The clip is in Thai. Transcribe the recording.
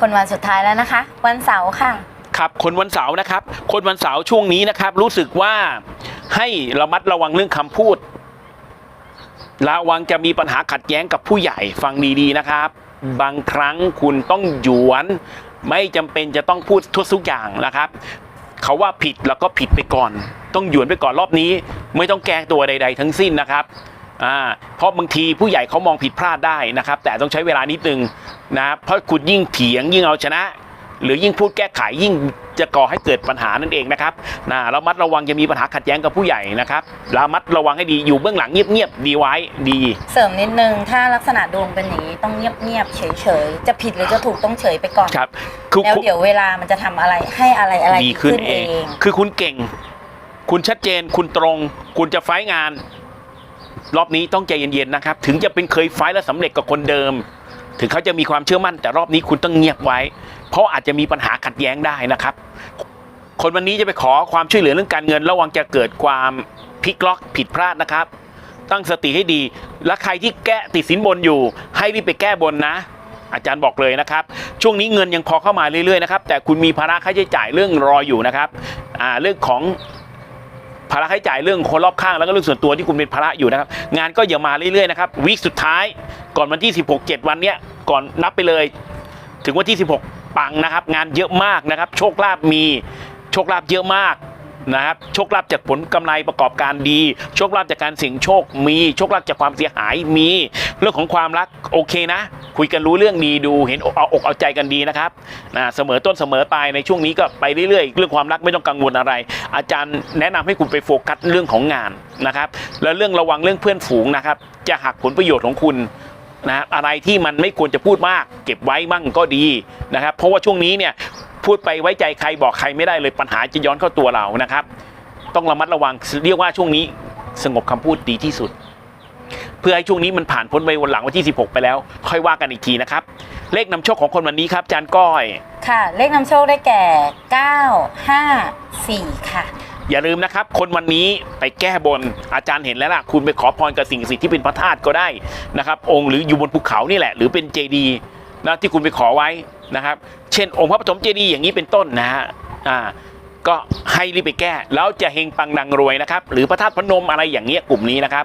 คนวันสุดท้ายแล้วนะคะ วันเสาร์ค่ะ ครับ คนวันเสาร์นะครับ คนวันเสาร์ช่วงนี้นะครับ รู้สึกว่าให้ระมัดระวังเรื่องคำพูด ระวังจะมีปัญหาขัดแย้งกับผู้ใหญ่ฟังดีๆนะครับ บางครั้งคุณต้องหยวน ไม่จำเป็นจะต้องพูดทุกทุกอย่างนะครับเขาว่าผิดแล้วก็ผิดไปก่อน ต้องหยวนไปก่อนรอบนี้ ไม่ต้องแก้ตัวใด ๆ ทั้งสิ้นนะครับอ่าเพราะบางทีผู้ใหญ่เขามองผิดพลาดได้นะครับ แต่ต้องใช้เวลานิดนึง นะครับเพราะคุณยิ่งเถียงยิ่งเอาชนะ หรือยิ่งพูดแก้ไขยิ่งจะก่อให้เกิดปัญหานั่นเองนะครับนะระมัดระวังจะมีปัญหาขัดแย้งกับผู้ใหญ่นะครับระมัดระวังให้ดีอยู่เบื้องหลังเงียบๆดีไว้ดี เสริมนิดนึง ถ้าลักษณะดวงเป็นอย่างนี้ต้องเงียบๆเฉยๆ จะผิดหรือจะถูกต้องเฉยไปก่อนครับคือแล้วคุณเดี๋ยวเวลามันจะทำอะไรให้อะไรอะไรดีขึ้นเอง คือคุณเก่ง คุณชัดเจน คุณตรง คุณจะไฟท์งาน รอบนี้ต้องใจเย็นๆนะครับ ถึงจะเป็นเคยไฟท์แล้วสำเร็จกับคนเดิม ถึงเขาจะมีความเชื่อมั่นแต่รอบนี้คุณต้องเงียบไว้ เพราะอาจจะมีปัญหาขัดแย้งได้นะครับ คนวันนี้จะไปขอความช่วยเหลือเรื่องการเงิน ระวังจะเกิดความพลิกล็อกผิดพลาดนะครับ ตั้งสติให้ดี และใครที่แก้ติดสินบนอยู่ ให้รีบไปแก้บนนะ อาจารย์บอกเลยนะครับ ช่วงนี้เงินยังพอเข้ามาเรื่อยๆนะครับแต่คุณมีภาระค่าใช้จ่ายเรื่องรออยู่นะครับเรื่องของภาระค่าใช้จ่ายเรื่องคนรอบข้างแล้วก็เรื่องส่วนตัวที่คุณเป็นภาระอยู่นะครับ งานก็อย่ามาเรื่อยๆนะครับวีคสุดท้าย ก่อนวันที่ 16 7 วันเนี้ยก่อนนับไปเลย ถึงวันที่ 16 ปังนะครับ งานเยอะมากนะครับ โชคลาภมีโชคลาภเยอะมากนะครับโชคลาภจากผลกำไรประกอบการดี โชคลาภจากการเสี่ยงโชคมีโชคลาภจากความเสียหายมี เรื่องของความรักโอเคนะ คุยกันรู้เรื่องดีดูเห็นเอาอกเอาใจกันดีนะครับนะเสมอต้นเสมอปลายในช่วงนี้ก็ไปเรื่อยๆ เรื่องความรักไม่ต้องกังวลอะไร อาจารย์แนะนำให้คุณไปโฟกัสเรื่องของงานนะครับแล้วเรื่องระวังเรื่องเพื่อนฝูงนะครับจะหักผลประโยชน์ของคุณ นะอะไรที่มันไม่ควรจะพูดมาก เก็บไว้มั่งก็ดีนะครับเพราะว่าช่วงนี้เนี่ยพูดไปไว้ใจใครบอกใครไม่ได้เลยปัญหาจะย้อนเข้าตัวเรานะครับ ต้องระมัดระวังเรียกว่าช่วงนี้สงบคำพูดดีที่สุด เพื่อให้ช่วงนี้มันผ่านพ้นไปวันหลังวันที่ 16 ไปแล้ว ค่อยว่ากันอีกทีนะครับ เลขนำโชคของคนวันนี้ครับอาจารย์ก้อย ค่ะ เลขนำโชคได้แก่ 9 5 4 ค่ะ อย่าลืมนะครับ คนวันนี้ไปแก้บนอาจารย์เห็นแล้วล่ะ คุณไปขอพรกับสิ่งศักดิ์สิทธิ์ที่เป็นพระธาตุก็ได้นะครับ องค์หรืออยู่บนภูเขานี่แหละ หรือเป็นเจดีย์นะที่คุณไปขอไว้นะครับ เช่น องค์พระปฐมเจดีย์อย่างนี้เป็นต้นนะฮะอ่าก็ให้รีบไปแก้ แล้วจะเฮงปังดังรวยนะครับ หรือพระธาตุพนมอะไรอย่างเงี้ยกลุ่มนี้นะครับ